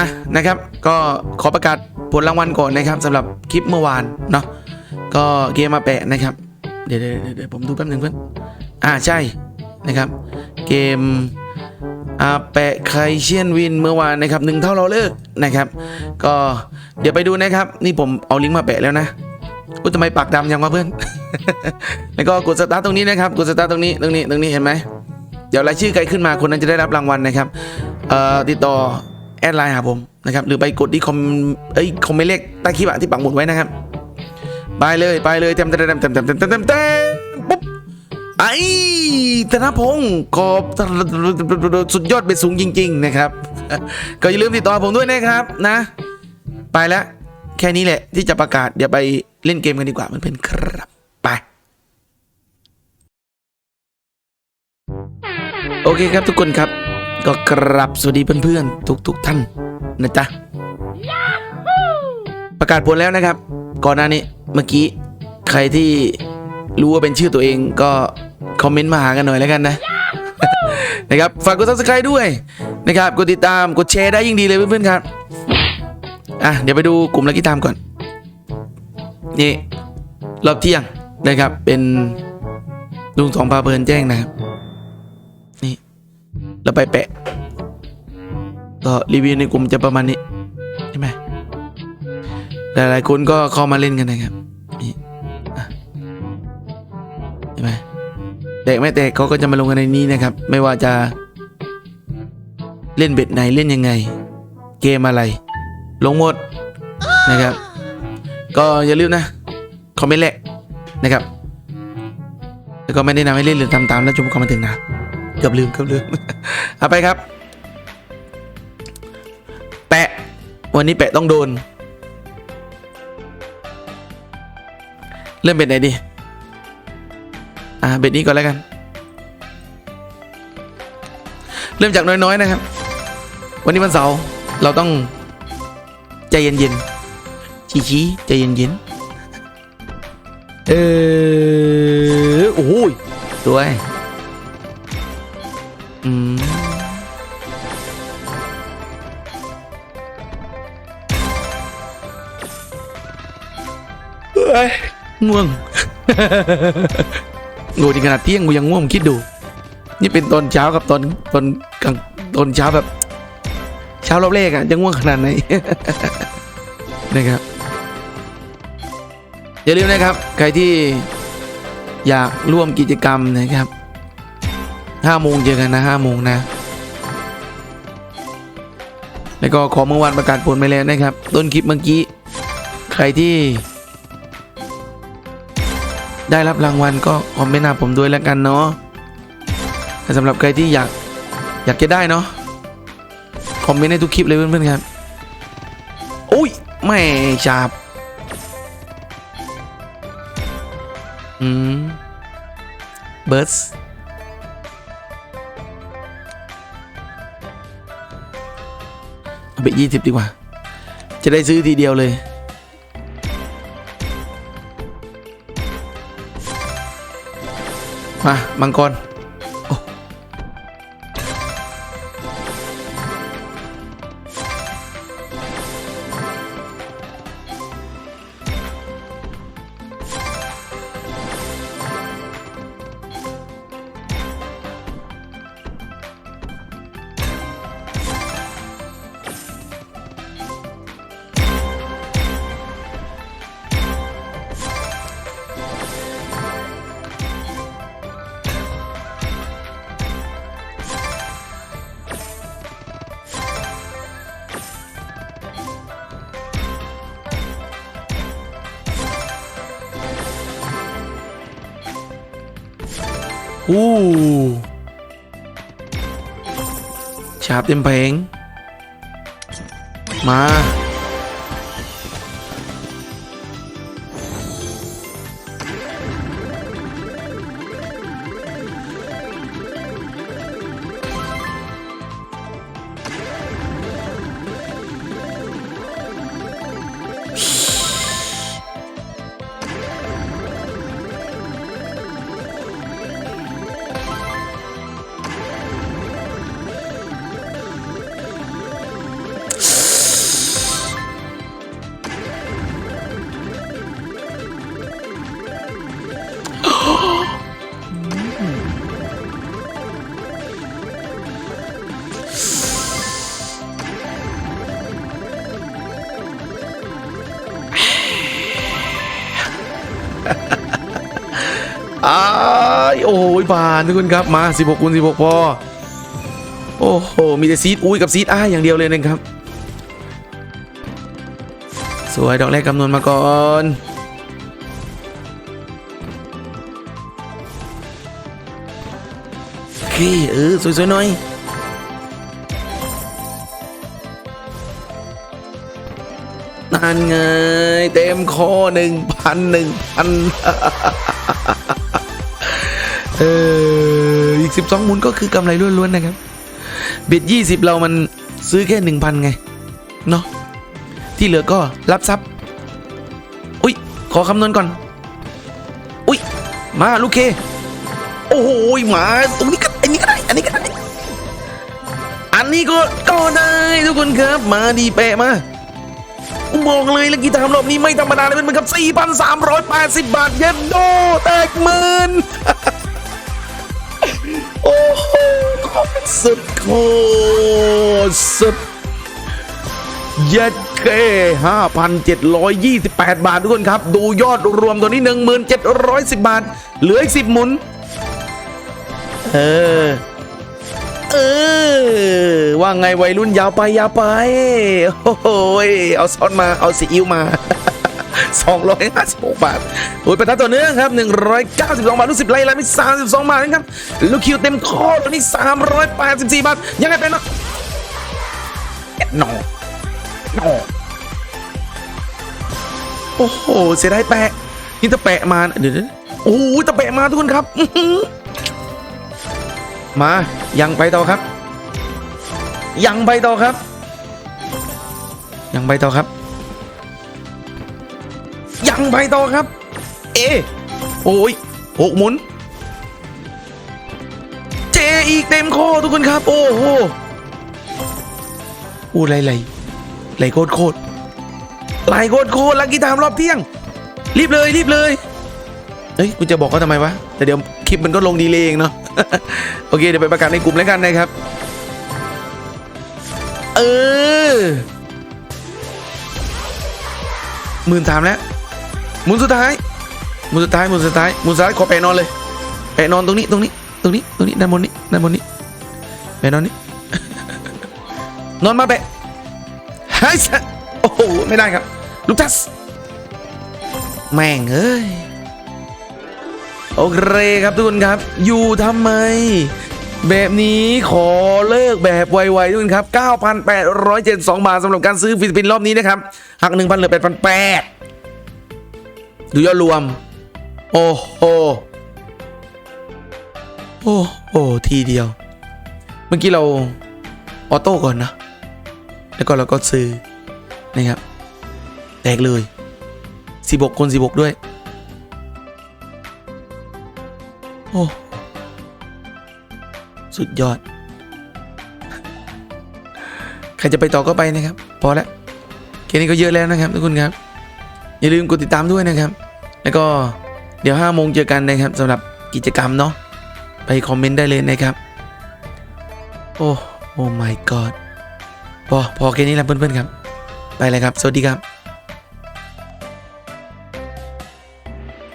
อะนะครับ ก็ขอประกาศผลรางวัลก่อนนะครับสำหรับคลิปเมื่อวานเนาะก็เกมมาแปะนะครับ เดี๋ยวเดี๋ยวผมดูแป๊บหนึ่งเพื่อนอ่าใช่นะครับ เกมอาแปะไครเชียนวินเมื่อวานนะครับหนึ่งเท่าเราเลิกนะครับ ก็เดี๋ยวไปดูนะครับ นี่ผมเอาลิงก์มาแปะแล้วนะอุ้ยทำไมปากดำยังวะเพื่อน แล้วก็กดสตาร์ตรงนี้นะครับกดสตาร์ตรงนี้ตรงนี้ตรงนี้เห็นไหมเดี๋ยวรายชื่อใครขึ้นมาคนนั้นจะได้รับรางวัลนะครับเอ่อติดต่อ แอดไลน์หาผมนะครับหรือไปกดที่คอมเอ้ยคอมเมนต์เลขใต้คลิปอะที่ปักหมุดไว้นะครับ ไปเลยไปเลยเต็มเต็มเต็มเต็มเต็มเต็มเต็มเต็มเต็มปุ๊บไอ้ธนพงศ์ขอบสุดยอดเป็นสูงจริง ๆ นะครับ ก็อย่าลืมติดต่อผมด้วยนะครับนะ ไปแล้วแค่นี้แหละที่จะประกาศเดี๋ยวไปเล่นเกมกันดีกว่าเพื่อนครับไปโอเคครับทุกคนครับ ก็กราบสวัสดีเพื่อนๆ ทุกๆท่านนะจ๊ะ ประกาศผลแล้วนะครับ ก่อนหน้านี้เมื่อกี้ใครที่รู้ว่าเป็นชื่อตัวเองก็คอมเมนต์มาหากันหน่อยแล้วกันนะ นะครับฝากกด subscribe ด้วยนะครับกดติดตามกดแชร์ได้ยิ่งดีเลยเพื่อนๆครับอะเดี๋ยวไปดูกลุ่มลักกี้ตามก่อน นี่รอบเที่ยงนะครับเป็นลุงสองพาเพลินแจ้งนะครับ เราไปแปะ ก็รีวิวในกลุ่มจะประมาณนี้ใช่ไหมหลายๆคนก็เข้ามาเล่นกันนะครับนี่อ่ไหมแตกไม่แตกเขาก็จะมาลงกันในนี้นะครับ ไม่ว่าจะเล่นเบ็ดไหนเล่นยังไง เกมอะไร ลงหมดนะครับ ก็อย่าลืมนะคอมเมนต์แหละนะครับ แล้วก็ไม่ได้นำให้เล่นหรือทำตามแล้วชมคอมเมนต์ถึงนะ เกือบลืมเกือบลืมเอาไปครับ แปะ วันนี้แปะต้องโดน เริ่มเบ็ดไหนดี อ่าเบ็ดนี้ก่อนแล้วกัน เริ่มจากน้อยๆนะครับ วันนี้วันเสาร์เราต้องใจเย็นๆชี้ๆใจเย็นๆเออโอ้ยสวย อืมเฮ้ยง่วงโง่จริงขนาดเที่ยงกูยังง่วงคิดดู นี่เป็นตอนเช้ากับตอนตอนกลางตอนเช้าแบบ เช้ารอบแรกอะจะง่วงขนาดไหนนะครับอย่าลืมนะครับ ใครที่อยากร่วมกิจกรรมนะครับ ห้าโมงเจอกันนะห้าโมงนะ แล้วก็ขอเมื่อวานประกาศผลไปแล้วนะครับ ต้นคลิปเมื่อกี้ ใครที่ ได้รับรางวัลก็คอมเมนต์หาผมด้วยแล้วกันเนาะแต่สำหรับใครที่อยากอยากจะได้เนาะคอมเมนต์ในทุกคลิปเลยเพื่อนๆครับอุ้ยไม่ฉาบอืมเบิร์ส เอาไปยี่สิบดีกว่า จะได้ซื้อทีเดียวเลย มา มังกร อู้ชาบเต็มเพลงมา โอ้ยผ่านทุกคนครับมา16คูณ16พอโอ้โหมีแต่ซีดอุ้ยกับซีดอ้ายอย่างเดียวเลยนะครับ สวยดอกแรกคำนวณมาก่อนโอเคเออสวยๆหน่อยนั่นไงเต็มคอหนึ่งพันหนึ่งพัน เอออีกสิบสองหมุนก็คือกำไรล้วนๆนะครับ เบ็ดยี่สิบเรามันซื้อแค่หนึ่งพันไง เนาะที่เหลือก็รับทรัพย์ อุ้ย ขอคำนวณก่อน อุ้ย มาลูกเค โอ้โหมาตรงนี้ก็อันนี้ก็ได้ อันนี้ก็ได้ อันนี้ก็ก็ได้ทุกคนครับ มาดีแปะมาผมบอกเลยแล้วกีตาร์รอบนี้ไม่ธรรมดาเลยเป็นเหมือนกับ 4,380 บาท เย็นโดแตกหมื่น โอ้โหสุดโคตรสุดเย็ดเค5,728บาททุกคนครับ ดูยอดรวมตัวนี้1,710บาท เหลืออีก10หมุน เออ เออ ว่าไงวัยรุ่นยาวไปยาวไป โอ้โหเอาซอสมาเอาซีอิ๊วมา 256 บาทโอ้ยประทัดต่อเนื่องครับ 192 บาท ลูกสิบไล่ล้วมี32 บาทนะครับ ลูกคิวเต็มคอตัวนี้ 384 บาท ยังไงเป็นนะหนอหนอโอ้โห เสียดายแปะ นี่ตะแปะมา เดี๋ยวโอ้โหตะแปะมาทุกคนครับ มา ยังไปต่อครับ ยังไปต่อครับ ยังไปต่อครับ ยังไปต่อครับ เอ โอ้ยหกหมุน เจอีกเต็มคอทุกคนครับ โอ้โหอู้ไหลไหลไหลโคตรโคตรไหลโคตรโคตรลักกี้ไทม์รอบเที่ยง รีบเลยรีบเลยเฮ้ยกูจะบอกเขาทำไมวะแต่เดี๋ยวคลิปมันก็ลงดีเลยเองเนาะโอเคเดี๋ยวไปประกาศในกลุ่มแล้วกันนะครับ เออหมื่นสามแล้ว มุนสุดท้ายมุนสุดท้ายมุนสุดท้ายมุนสุดท้ายขอแปะนอนเลยแปะนอนตรงนี้ตรงนี้ตรงนี้ตรงนี้ด้านบนนี้ด้านบนนี้แปะนอนนี้นอนมาแปะไฮ้สัโอ้โหไม่ได้ครับลูกทัสแม่งเอ้ยโอเคครับทุกคนครับ อยู่ทำไม แบบนี้ขอเลิกแบบไวๆทุกคนครับ 9,872 บาทสำหรับการซื้อฟิลิปปินส์รอบนี้นะครับ หัก 1,000เหลือ8,800 ดูยอดรวม โอ้โหโอ้โหทีเดียว เมื่อกี้เราออโต้ก่อนนะ แล้วก็เราก็ซื้อนะครับ แตกเลย16คน16 ด้วย โอ้ สุดยอด ใครจะไปต่อก็ไปนะครับ พอแล้วแค่นี้ก็เยอะแล้วนะครับทุกคนครับ อย่าลืมกดติดตามด้วยนะครับ แล้วก็เดี๋ยว5โมงเจอกันนะครับสำหรับกิจกรรมเนาะไปคอมเมนต์ได้เลยนะครับ โอ้โอ้ my god พอพอแค่นี้แหละเพื่อนๆครับ ไปเลยครับ สวัสดีครับ